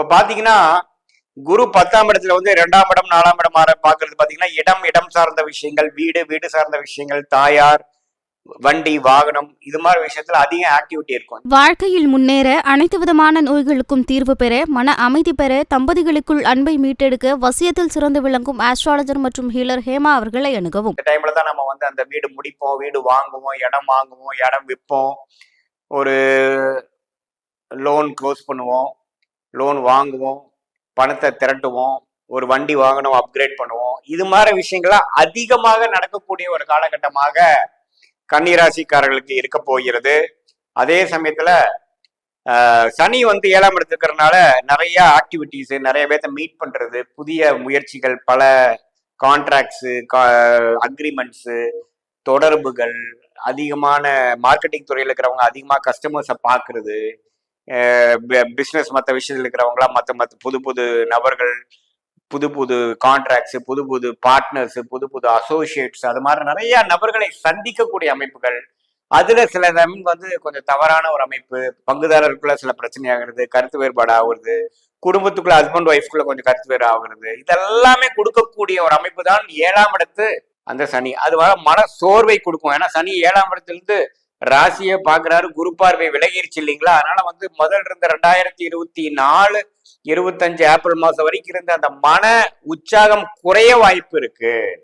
இப்ப பாத்தீங்கன்னா குரு பத்தாம் இடத்துல வந்து இரண்டாம் இடம் நாலாம் இடம் பாக்குறது பாத்தீங்கன்னா இடம் இடம் சார்ந்த விஷயங்கள் வீடு வீடு சார்ந்த விஷயங்கள் தாயார் வண்டி வாகனம் இது மாதிரி விஷயத்துல அதிக ஆக்டிவிட்டி இருக்கும். வாழ்க்கையில் முன்னேற அனைத்து விதமான நோய்களுக்கும் தீர்வு பெற மன அமைதி பெற தம்பதிகளுக்குள் அன்பை மீட்டெடுக்க வசியத்தில் சிறந்து விளங்கும் ஆஸ்ட்ராலஜர் மற்றும் ஹீலர் ஹேமா அவர்களை அணுகவும். இந்த டைம்ல தான் நம்ம வந்து அந்த வீடு முடிப்போம் வீடு வாங்குவோம் இடம் வாங்குவோம் இடம் விற்போம் ஒரு லோன் க்ளோஸ் பண்ணுவோம். லோன் வாங்குவோம் பணத்தை திரட்டுவோம் ஒரு வண்டி வாங்கணும் அப்கிரேட் பண்ணுவோம். இது மாதிரி விஷயங்கள்லாம் அதிகமாக நடக்கக்கூடிய ஒரு காலகட்டமாக கன்னிராசிக்காரர்களுக்கு இருக்க போகிறது. அதே சமயத்துல சனி வந்து ஏழாம் இருக்கிறதுனால நிறைய ஆக்டிவிட்டிஸ் நிறைய பேர்த்த மீட் பண்றது புதிய முயற்சிகள் பல கான்ட்ராக்ட்ஸு அக்ரிமெண்ட்ஸு தொடர்புகள் அதிகமான மார்க்கெட்டிங் துறையில் இருக்கிறவங்க அதிகமாக கஸ்டமர்ஸை பார்க்கறது பிஸ்னஸ் மற்ற விஷயத்தில் இருக்கிறவங்களாம் மற்ற மற்ற புது புது நபர்கள் புது புது கான்ட்ராக்ட்ஸ் புது புது பார்ட்னர்ஸ் புது புது அசோசியேட்ஸ் அது மாதிரி நிறைய நபர்களை சந்திக்கக்கூடிய அமைப்புகள். அதுல சில தமிழ் வந்து கொஞ்சம் தவறான ஒரு அமைப்பு பங்குதாரருக்குள்ள சில பிரச்சனை ஆகுறது கருத்து வேறுபாடு ஆகுறது குடும்பத்துக்குள்ள ஹஸ்பண்ட் ஒய்ஃப்குள்ள கொஞ்சம் கருத்து வேறு ஆகுறது. இதெல்லாமே கொடுக்கக்கூடிய ஒரு அமைப்பு தான் ஏழாம் இடத்து அந்த சனி. அது வர மன சோர்வை கொடுக்கும். ஏன்னா சனி ஏழாம் இடத்துல இருந்து ராசியை பாக்குறாரு குரு பார்வை விலகிருச்சு இல்லைங்களா? அதனால வந்து முதல் இருந்த ரெண்டாயிரத்தி இருபத்தி நாலு இருபத்தஞ்சு ஏப்ரல் மாசம் வரைக்கும் இருந்த அந்த மன உற்சாகம் குறைய வாய்ப்பு இருக்கு.